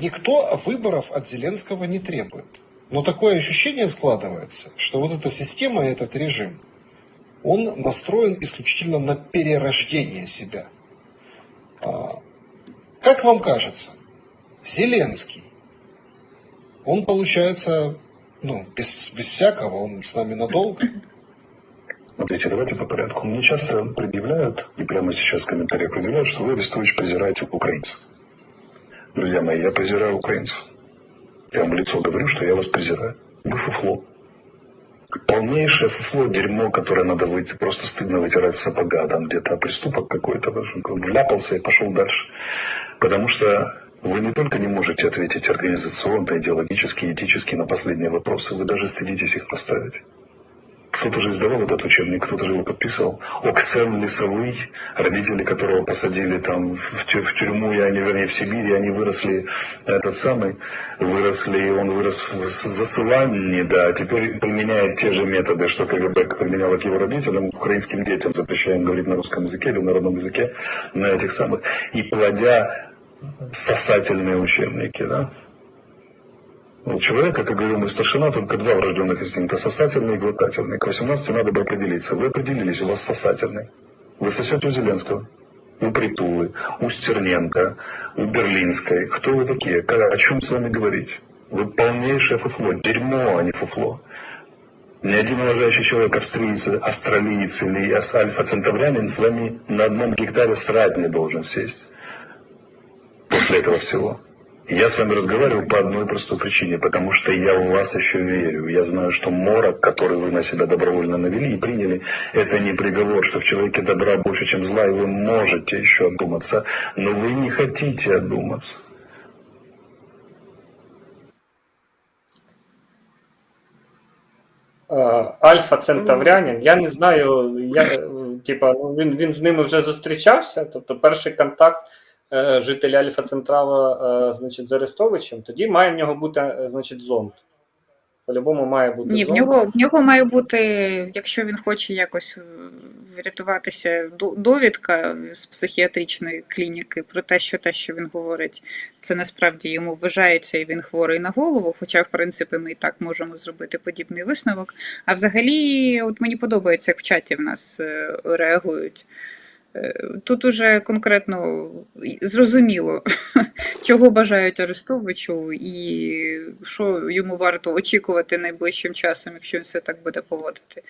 никто выборов от Зеленского не требует. Но такое ощущение складывается, что вот эта система, этот режим, он настроен исключительно на перерождение себя. А, Как вам кажется, Зеленский, он получается, ну, без, без всякого, он с нами надолго. Смотрите, давайте по порядку. Мне часто предъявляют, и прямо сейчас в комментариях предъявляют, что вы, Арестович, презираете украинцев. Друзья мои, я презираю украинцев. Я вам в лицо говорю, что я вас презираю. Вы фуфло. Полнейшее фуфло, дерьмо, которое надо выйти, просто стыдно вытирать с сапога, там где-то преступок какой-то, вляпался и пошел дальше. Потому что вы не только не можете ответить организационно, идеологически, этически на последние вопросы, вы даже стыдитесь их поставить. Кто-то же издавал этот учебник, кто-то же его подписывал. Оксен Лесовый, родители которого посадили там в, тю- в тюрьму, и они, вернее, в Сибири, они выросли, этот самый, выросли, он вырос в засылании, да, а теперь применяет те же методы, что КГБ применяло к его родителям, украинским детям, запрещаем говорить на русском языке или на родном языке, на этих самых, и плодя сосательные учебники, да, у человека, как говорил мой старшина, только два врожденных инстинкта – сосательный и глотательный. К 18 надо бы определиться. Вы определились, у вас сосательный. Вы сосете у Зеленского, у Притулы, у Стерненко, у Берлинской. Кто вы такие? О чем с вами говорить? Вы полнейшее фуфло, дерьмо, а не фуфло. Ни один уважающий человек, австриец, австралиец или альфа-центаврянин с вами на одном гектаре срать не должен сесть после этого всего. Я с вами разговариваю по одной простой причине, потому что я в вас еще верю. Я знаю, что морок, который вы на себя добровольно навели и приняли, это не приговор, что в человеке добра больше, чем зла, и вы можете еще одуматься, но вы не хотите одуматься. Е, Альфа Центаврянин. Я не знаю, я, е, типа, ну, він, він з ними вже зустрічався. Тобто, перший контакт е, жителя Альфа Централа е, значить, з Арестовичем, тоді має в нього бути е, значить, зонд. По-любому має бути Ні, в нього, в нього має бути, якщо він хоче якось е, врятуватися, довідка з психіатричної клініки про те, що те, що він говорить, це насправді йому вважається, і він хворий на голову. Хоча, в принципі, ми і так можемо зробити подібний висновок. А взагалі, от мені подобається, як в чаті в нас е, реагують. Е, Тут уже конкретно зрозуміло, чого бажають Арестовичу і що йому варто очікувати найближчим часом, якщо він все так буде поводити.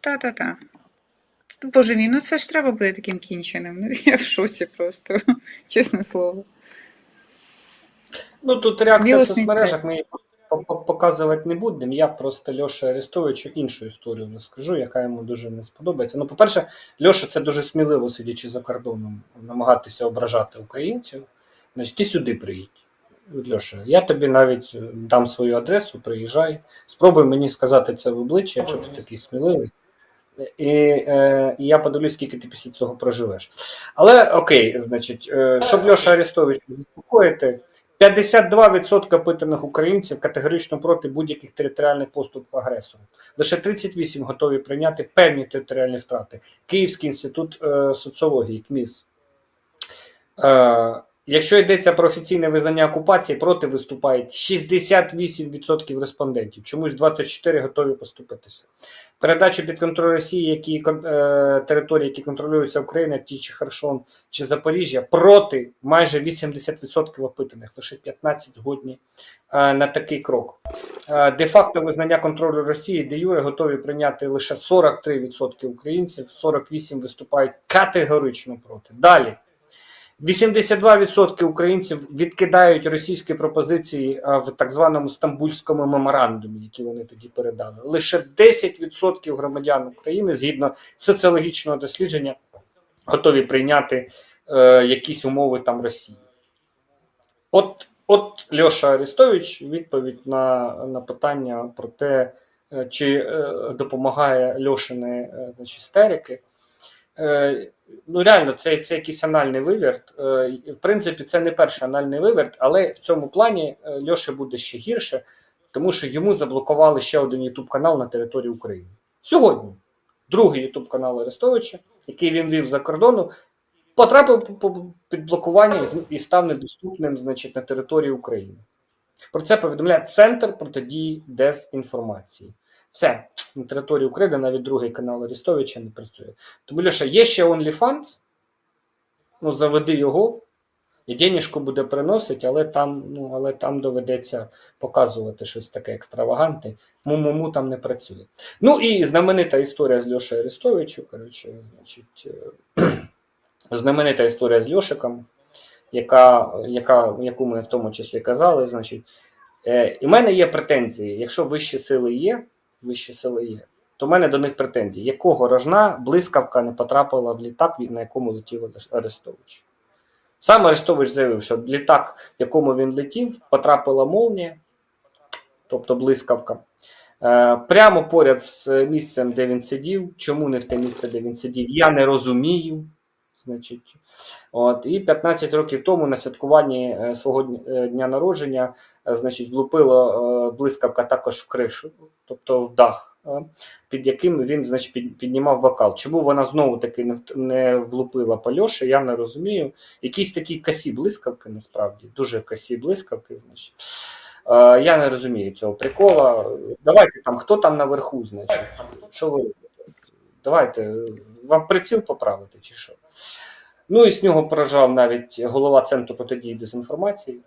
Та-та-та. Боже мій, ну це ж треба буде таким кінченим. Ну, я в шоці просто, чесне слово. Ну тут реакція в соцмережах, ми її показувати не будемо. Я просто Льоші Арестовичу іншу історію розкажу, яка йому дуже не сподобається. Ну, по-перше, Льоша це дуже сміливо, сидячи за кордоном, намагатися ображати українців. Значить, ти сюди приїдь. Льоша, я тобі навіть е, дам свою адресу, приїжджай. Спробуй мені сказати це в обличчя, якщо ти такий сміливий. І, е, і я подивлюсь, скільки ти після цього проживеш. Але окей, значить, е, щоб Льоша Арестовичу заспокоїти, 52% питаних українців категорично проти будь-яких територіальних поступів агресору. Лише 38 готові прийняти певні територіальні втрати. Київський інститут е, соціології КМІС. Е, якщо йдеться про офіційне визнання окупації, проти виступають 68% респондентів. Чомусь 24 готові поступитися. Передачу під контроль Росії, які е, території, які контролюються Україною, ті чи Херсон чи Запоріжжя, проти майже 80% опитаних, лише 15 згодні е, на такий крок. Е, Де-факто визнання контролю Росії, де Юре готові прийняти лише 43% українців, 48% виступають категорично проти. Далі. 82% українців відкидають російські пропозиції в так званому стамбульському меморандумі, які вони тоді передали. Лише 10% громадян України, згідно соціологічного дослідження, готові прийняти е, якісь умови там Росії. От, от Льоша Арестович відповідь на, на питання про те, е, чи е, допомагає Льошини е, значить, істерики. Е, ну реально, це, це якийсь анальний виверт. Е, в принципі, це не перший анальний виверт, але в цьому плані е, Льоші буде ще гірше, тому що йому заблокували ще один Ютуб канал на території України. Сьогодні другий Ютуб канал Арестовича, який він вів за кордону, потрапив по- по- під блокування і став недоступним значить, на території України. Про це повідомляє Центр протидії дезінформації. Все, на території України навіть другий канал Арестовича не працює. Тому Леша, є ще OnlyFans, ну заведи його, і денежку буде приносити, але там, ну, але там доведеться показувати щось таке екстравагантне. Му-му-му там не працює. Ну і знаменита історія з Льошею Арестовичем, коротше, значить, е, знаменита історія з Льошиком, яка, яка, яку ми в тому числі казали. Значить, е, і в мене є претензії. Якщо вищі сили є, вищі сили є, то в мене до них претензії. Якого рожна блискавка не потрапила в літак, на якому летів Арестович? Сам Арестович заявив, що літак, в якому він летів, потрапила молнія, тобто блискавка. Е, Прямо поряд з місцем, де він сидів. Чому не в те місце, де він сидів, я не розумію. Значить, от, і 15 років тому на святкуванні е, свого дня- е, народження е, значить, влупила е, блискавка також в кришу, тобто в дах, під яким він значить, піднімав бокал. Чому вона знову таки не, влупила по я не розумію. Якісь такі касі блискавки, насправді, дуже касі блискавки. Значить. Я не розумію цього прикола. Давайте там, хто там наверху, значить, що ви? Давайте, вам приціл поправити чи що? Ну і з нього поражав навіть голова Центру протидії дезінформації.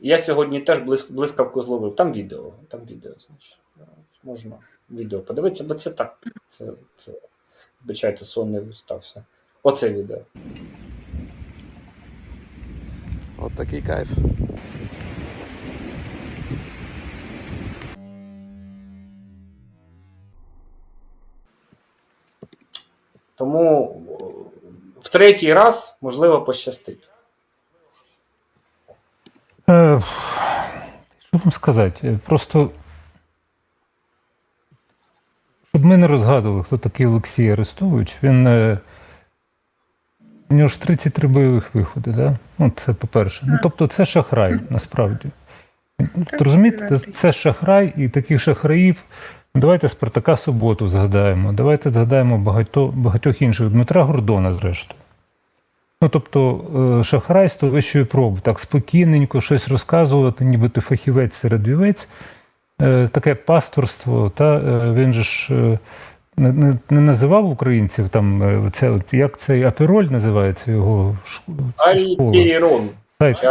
Я сьогодні теж блиск- блискавку зловив. Там відео. Там відео, значить. Можна відео подивитися, бо це так. Це, це вибачайте, сон не стався. Оце відео. От такий кайф. Тому е, в третій раз, можливо, пощастить. Е, Що вам сказати? Просто, щоб ми не розгадували, хто такий Олексій Арестович, він. е, У нього ж 33 бойових виходи, да? Ну, це по-перше. Ну, тобто це шахрай, насправді. Розумієте, це шахрай, і таких шахраїв. Давайте Спартака Суботу згадаємо, давайте згадаємо багато, багатьох інших Дмитра Гордона, зрештою. Ну, тобто, е, шахрайство вищої проби, так спокійненько щось розказувати, ніби ти фахівець серед вівець, Е, таке пасторство, та е, він же ж не, не, не називав українців там це, от, як цей апероль називається його школа. Чи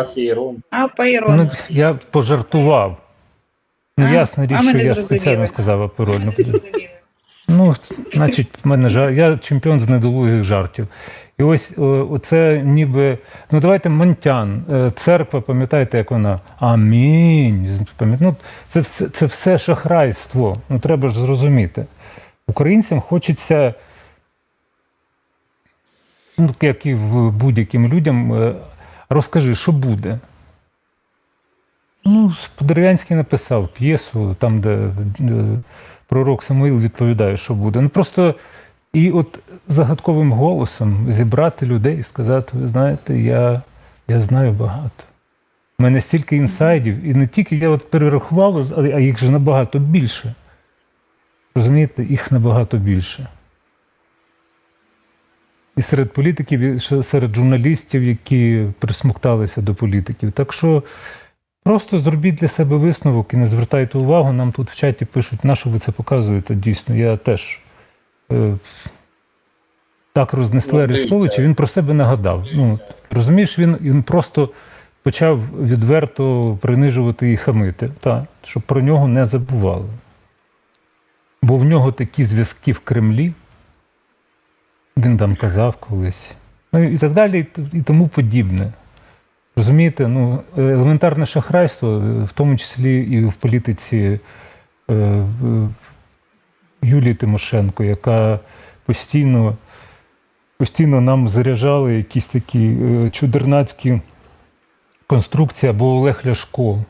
Апірон. Ну, я пожартував. Ну, ясна річ, а що я спеціально сказав апероль. Ну, значить, мене жар... я чемпіон з недолугих жартів. І ось о, оце ніби. Ну, давайте Монтян, е, церква, пам'ятаєте, як вона? Амінь. Ну, це, все- це все шахрайство. Ну, треба ж зрозуміти. Українцям хочеться, ну, як і будь-яким людям, е, розкажи, що буде. Ну, Подерев'янський написав п'єсу, там, де пророк Самуїл відповідає, що буде. Ну просто і от загадковим голосом зібрати людей і сказати: ви знаєте, я, я знаю багато. У мене стільки інсайдів, і не тільки я от перерахував, а їх же набагато більше. Розумієте, їх набагато більше. І серед політиків, і серед журналістів, які присмокталися до політиків. Так що Просто зробіть для себе висновок і не звертайте увагу. Нам тут в чаті пишуть, на що ви це показуєте. Дійсно, я теж е, так рознесли Ну. Арестовича, він про себе нагадав. Ну, розумієш, він, він просто почав відверто принижувати і хамити, та, щоб про нього не забували. Бо в нього такі зв'язки в Кремлі, він там казав колись. Ну і так далі, і тому подібне. Розумієте, ну, елементарне шахрайство, в тому числі і в політиці е, Юлії Тимошенко, яка постійно, постійно нам заряджали якісь такі е, чудернацькі конструкції або Олег Ляшко.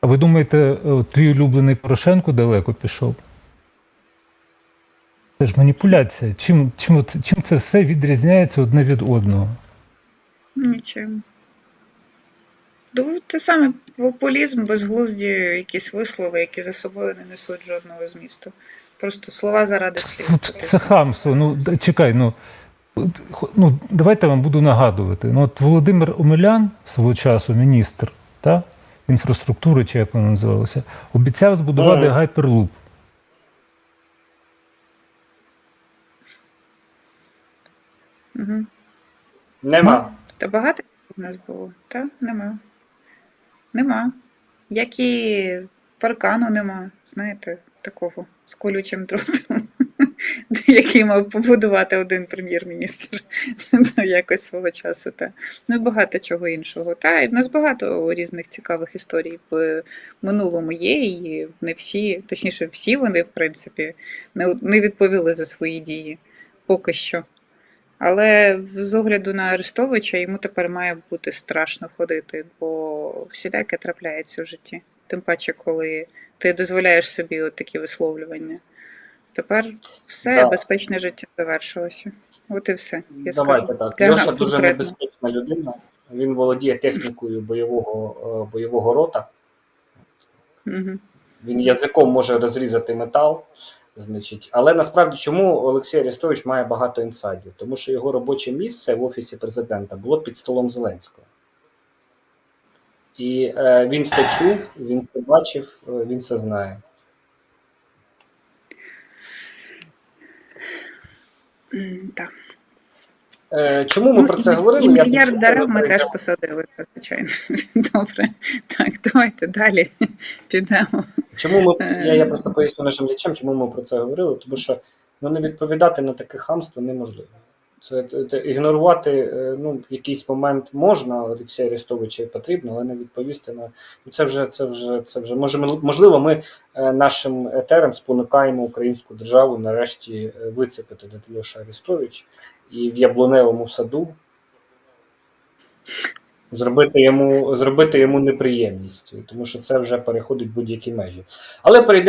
А ви думаєте, е, твій улюблений Порошенко далеко пішов? Це ж маніпуляція. Чим, чим, чим це все відрізняється одне від одного? Нічим. Ну, те саме популізм, безглузді, якісь вислови, які за собою не несуть жодного змісту. Просто слова заради слів. Це хамство. Ну чекай, ну. Ну, давайте вам буду нагадувати. Ну, от Володимир Омелян свого часу, міністр та, інфраструктури, чи як воно називалося, обіцяв збудувати Мгм. гайперлуп. Угу. Нема. Та багато у нас було? Та нема. Нема. Як і паркану нема, знаєте, такого з колючим дротом, який мав побудувати один прем'єр-міністр якось свого часу. Та. Ну і багато чого іншого. Та і в нас багато різних цікавих історій в минулому є, і не всі, точніше, всі вони, в принципі, не відповіли за свої дії поки що. Але з огляду на Арестовича йому тепер має бути страшно ходити, бо всіляке трапляється в житті. Тим паче, коли ти дозволяєш собі от такі висловлювання. Тепер все Да. безпечне життя завершилося. От і все. Я Давайте скажу. так. Для Льоша нас дуже конкретно. небезпечна людина. Він володіє технікою бойового, е, бойового рота. Угу. Він язиком може розрізати метал. Значить, але насправді чому Олексій Арестович має багато інсайдів? Тому що його робоче місце в офісі президента було під столом Зеленського. І е, він все чув, він все бачив, е, він все знає. Так. Чому ми Ну, про це і- говорили? І Я мільярд дерев ми теж посадили, звичайно. Добре. Так, давайте далі підемо. Чому ми Е. я, я просто поясню нашим глядачам, чому ми про це говорили, тому що ну, не відповідати на таке хамство неможливо. Це, це, це ігнорувати е, ну, якийсь момент можна, Олексія Арестовича і потрібно, але не відповісти на ну, це вже це вже це вже може можливо. Ми е, нашим етером спонукаємо українську державу нарешті е, вицепити Льоша Арестович і в яблуневому саду зробити йому зробити йому неприємність, тому що це вже переходить будь-які межі. Але перейдемо.